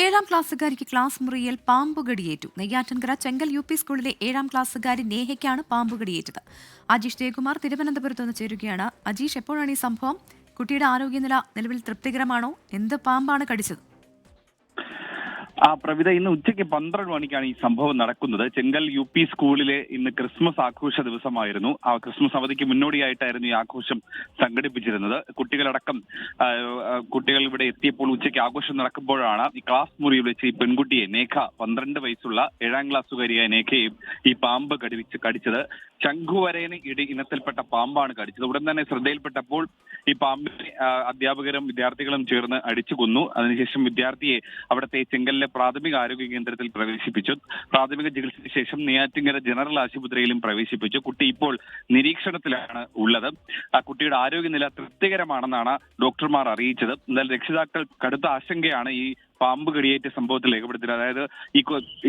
ഏഴാം ക്ലാസ്സുകാരിക്ക് ക്ലാസ് മുറിയിൽ പാമ്പുകടിയേറ്റു. നെയ്യാറ്റൻകര ചെങ്കൽ യു പി സ്കൂളിലെ ഏഴാം ക്ലാസ്സുകാരി നേഹയ്ക്കാണ് പാമ്പുകടിയേറ്റത്. അജീഷ് ജയകുമാർ തിരുവനന്തപുരത്ത് നിന്ന് ചേരുകയാണ്. അജീഷ് എപ്പോഴാണ് ഈ സംഭവം? കുട്ടിയുടെ ആരോഗ്യനില നിലവിൽ തൃപ്തികരമാണോ? എന്ത് പാമ്പാണ് കടിച്ചത്? ആ പ്രവിത ഇന്ന് ഉച്ചയ്ക്ക് പന്ത്രണ്ട് മണിക്കാണ് ഈ സംഭവം നടക്കുന്നത്. ചെങ്കൽ യു പി സ്കൂളിലെ ഇന്ന് ക്രിസ്മസ് ആഘോഷ ദിവസമായിരുന്നു. ആ ക്രിസ്മസ് അവധിക്ക് മുന്നോടിയായിട്ടായിരുന്നു ഈ ആഘോഷം സംഘടിപ്പിച്ചിരുന്നത്. കുട്ടികളടക്കം കുട്ടികൾ ഇവിടെ എത്തിയപ്പോൾ ഉച്ചയ്ക്ക് ആഘോഷം നടക്കുമ്പോഴാണ് ഈ ക്ലാസ് മുറിയിൽ വെച്ച് ഈ പെൺകുട്ടിയെ നേഖ പന്ത്രണ്ട് വയസ്സുള്ള ഏഴാം ക്ലാസ്സുകാരിയായ നേഖയും ഈ പാമ്പ് കടിവിച്ച് കടിച്ചത്. ശംഖുവരേന് ഇടി ഇനത്തിൽപ്പെട്ട പാമ്പാണ് കടിച്ചത്. ഉടൻ തന്നെ ശ്രദ്ധയിൽപ്പെട്ടപ്പോൾ ഈ പാമ്പിനെ അധ്യാപകരും വിദ്യാർത്ഥികളും ചേർന്ന് അടിച്ചു കൊന്നു അതിനുശേഷം വിദ്യാർത്ഥിയെ അവിടുത്തെ ചെങ്കലിലെ പ്രാഥമിക ആരോഗ്യ കേന്ദ്രത്തിൽ പ്രവേശിപ്പിച്ചു. പ്രാഥമിക ചികിത്സയ്ക്ക് ശേഷം നെയ്യാറ്റിങ്കര ജനറൽ ആശുപത്രിയിലും പ്രവേശിപ്പിച്ചു. കുട്ടി ഇപ്പോൾ നിരീക്ഷണത്തിലാണ് ഉള്ളത്. ആ കുട്ടിയുടെ ആരോഗ്യനില തൃപ്തികരമാണെന്നാണ് ഡോക്ടർമാർ അറിയിച്ചത്. എന്നാൽ രക്ഷിതാക്കൾ കടുത്ത ആശങ്കയാണ് ഈ പാമ്പ് കടിയേറ്റ സംഭവത്തിൽ രേഖപ്പെടുത്തിയത്. അതായത് ഈ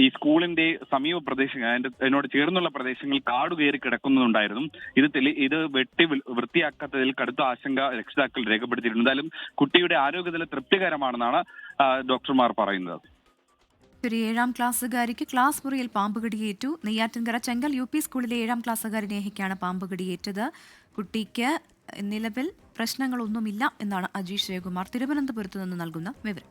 ഈ സ്കൂളിന്റെ സമീപ പ്രദേശങ്ങൾ അതിന്റെ അതിനോട് ചേർന്നുള്ള പ്രദേശങ്ങൾ കാട് കയറി കിടക്കുന്നുണ്ടായിരുന്നു ഇത് ഇത് വെട്ടി വൃത്തിയാക്കാത്തതിൽ കടുത്ത ആശങ്ക രക്ഷിതാക്കൾ രേഖപ്പെടുത്തിയിട്ടുണ്ട്. എന്തായാലും കുട്ടിയുടെ ആരോഗ്യനില തൃപ്തികരമാണെന്നാണ് ഡോക്ടർമാർ പറയുന്നത്. ഒരു ഏഴാം ക്ലാസ്സുകാരിക്ക് ക്ലാസ് മുറിയിൽ പാമ്പ് കടിയേറ്റു. നെയ്യാറ്റിൻകര ചെങ്കൽ യു പി സ്കൂളിലെ ഏഴാം ക്ലാസ്സുകാരി നേഹയ്ക്കാണ് പാമ്പ് കടിയേറ്റത്. കുട്ടിക്ക് നിലവിൽ പ്രശ്നങ്ങളൊന്നുമില്ല എന്നാണ് അജീഷ് ജയകുമാർ തിരുവനന്തപുരത്ത് നിന്ന് നൽകുന്ന വിവരം.